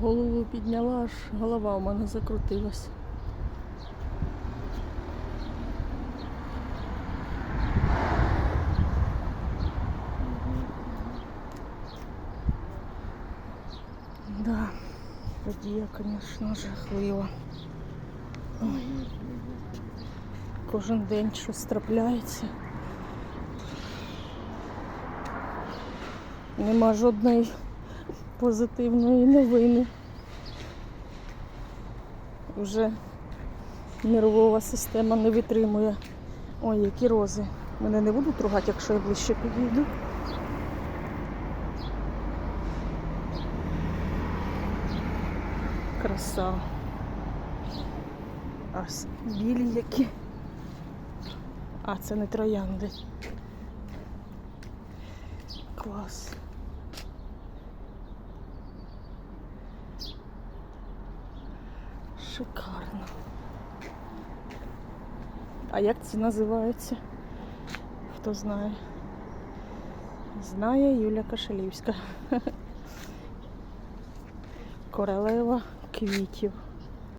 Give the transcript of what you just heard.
Голову підняла, аж голова у мене закрутилась. Да, подія, звісно, жахлива. Кожен день щось трапляється. Нема жодної позитивної новини. Вже нервова система не витримує. Ой, які рози. Мене не будуть ругати, якщо я ближче підійду. Краса. Ось білі які. А, це не троянди. Клас. Шикарно. А як ці називаються? Хто знає? Знає Юля Кашелівська. Королева квітів.